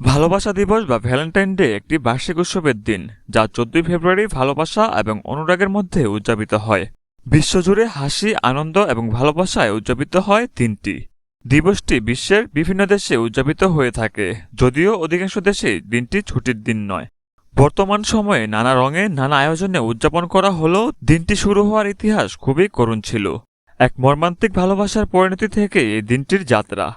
ভালোবাসা দিবস বা ভ্যালেন্টাইন ডে একটি বার্ষিক উৎসবের দিন, যা চোদ্দই ফেব্রুয়ারি ভালোবাসা এবং অনুরাগের মধ্যে উদযাপিত হয়। বিশ্বজুড়ে হাসি, আনন্দ এবং ভালোবাসায় উদযাপিত হয় দিনটি দিবসটি বিশ্বের বিভিন্ন দেশে উদযাপিত হয়ে থাকে, যদিও অধিকাংশ দেশেই দিনটি ছুটির দিন নয়। বর্তমান সময়ে নানা রঙে নানা আয়োজনে উদযাপন করা হলেও দিনটি শুরু হওয়ার ইতিহাস খুবই করুণ ছিল। এক মর্মান্তিক ভালোবাসার পরিণতি থেকে এই দিনটির যাত্রা।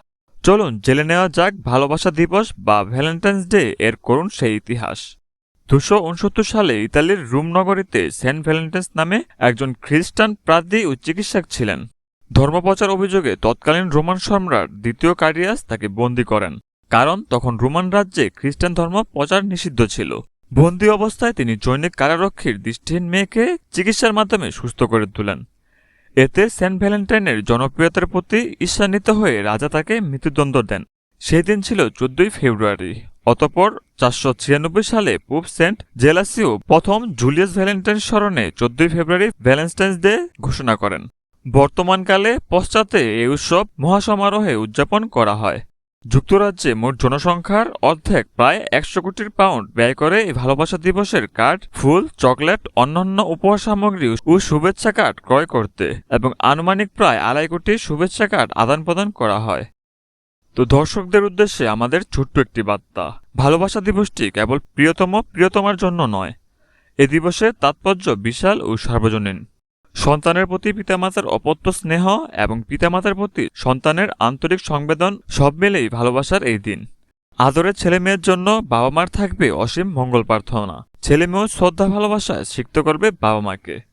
চলুন, জেলে নেওয়া যাক ভালোবাসা দিবস বা ভ্যালেন্টাইন্স ডে এর করুণ সেই ইতিহাস। দুশো উনসত্তর সালে ইতালির রুম নগরীতে সেন্ট ভ্যালেন্টাইন্স নামে একজন খ্রিস্টান প্রাদ্রী ও চিকিৎসক ছিলেন। ধর্মপ্রচার অভিযোগে তৎকালীন রোমান সম্রাট দ্বিতীয় কারিয়াস তাকে বন্দী করেন, কারণ তখন রোমান রাজ্যে খ্রিস্টান ধর্ম প্রচার নিষিদ্ধ ছিল। বন্দী অবস্থায় তিনি জৈনিক কারারক্ষীর দৃষ্টিহীন মেয়েকে চিকিৎসার মাধ্যমে সুস্থ করে তোলেন। এতে সেন্ট ভ্যালেন্টাইনের জনপ্রিয়তার প্রতি ঈর্ষান্বিত হয়ে রাজা তাকে মৃত্যুদণ্ড দেন। সেই দিন ছিল চোদ্দই ফেব্রুয়ারি। অতপর চারশো ছিয়ানব্বই সালে পুব সেন্ট জেলাসিও প্রথম জুলিয়াস ভ্যালেন্টাইন স্মরণে চোদ্দই ফেব্রুয়ারি ভ্যালেন্টাইন্স ডে ঘোষণা করেন। বর্তমানকালে পশ্চাতে এই উৎসব মহাসমারোহে উদযাপন করা হয়। যুক্তরাজ্যে মোট জনসংখ্যার অর্ধেক প্রায় একশো কোটির পাউন্ড ব্যয় করে এই ভালোবাসা দিবসের কার্ড, ফুল, চকলেট, অন্যান্য উপহার সামগ্রী ও শুভেচ্ছা কার্ড ক্রয় করতে এবং আনুমানিক প্রায় আড়াই কোটি শুভেচ্ছা কার্ড আদান প্রদান করা হয়। তো দর্শকদের উদ্দেশ্যে আমাদের ছোট্ট একটি বার্তা। ভালোবাসা দিবসটি কেবল প্রিয়তম, প্রিয়তমার জন্য নয়, এ দিবসের তাৎপর্য বিশাল ও সার্বজনীন। সন্তানের প্রতি পিতামাতার অপত্য স্নেহ এবং পিতামাতার প্রতি সন্তানের আন্তরিক সংবেদন সব মিলেই ভালোবাসার এই দিন। আদরের ছেলে মেয়ের জন্য বাবা মার থাকবে অসীম মঙ্গল প্রার্থনা। ছেলে মেয়েও শ্রদ্ধা, ভালোবাসায় সিক্ত করবে বাবা মাকে